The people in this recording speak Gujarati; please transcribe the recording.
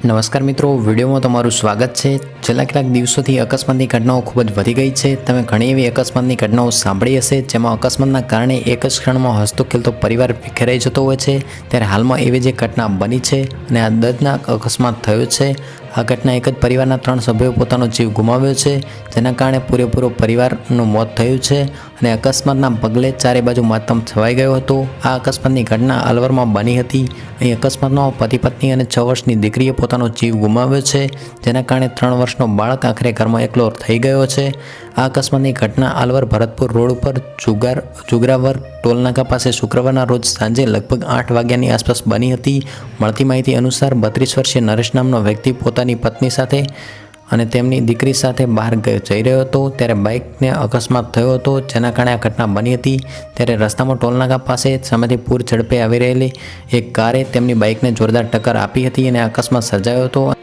નમસ્કાર મિત્રો, વિડીયોમાં તમારું સ્વાગત છે. છેલ્લા કેટલાક દિવસોથી અકસ્માતની ઘટનાઓ ખૂબ જ વધી ગઈ છે. તમે ઘણી એવી અકસ્માતની ઘટનાઓ સાંભળી હશે, જેમાં અકસ્માતના કારણે એક જ ક્ષણમાં હસતો ખેલતો પરિવાર વિખેરાઈ જતો હોય છે. ત્યારે હાલમાં એવી જે ઘટના બની છે અને આ દર્દનાક અકસ્માત થયો છે આ ઘટના એક જ પરિવારના ત્રણ સભ્યોએ પોતાનો જીવ ગુમાવ્યો છે. જેના કારણે પૂરેપૂરો પરિવારનું મોત થયું છે અને અકસ્માતના પગલે ચારે બાજુ માતમ છવાઈ ગયો હતો. આ અકસ્માતની ઘટના અલવરમાં બની હતી. અહીં અકસ્માતમાં પતિ પત્ની અને છ વર્ષની દીકરીએ પોતાનો જીવ ગુમાવ્યો છે. જેના કારણે ત્રણ વર્ષનો બાળક આખરે ઘરમાં એકલો થઈ ગયો છે. આ અકસ્માતની ઘટના અલવર ભરતપુર રોડ ઉપર જુગાર જુગરાવર ટોલનાકા પાસે શુક્રવારના રોજ સાંજે લગભગ આઠ વાગ્યાની આસપાસ બની હતી. મળતી માહિતી અનુસાર બત્રીસ વર્ષીય નરેશ નામનો વ્યક્તિ પોતાની પત્ની સાથે અને તેમની દીકરી સાથે બહાર જઈ રહ્યો હતો. ત્યારે બાઇકને અકસ્માત થયો હતો, જેના કારણે આ ઘટના બની હતી. ત્યારે રસ્તામાં ટોલનાકા પાસે સામેથી પૂર ઝડપે આવી રહેલી એક કારે તેમની બાઇકને જોરદાર ટક્કર આપી હતી અને અકસ્માત સર્જાયો હતો.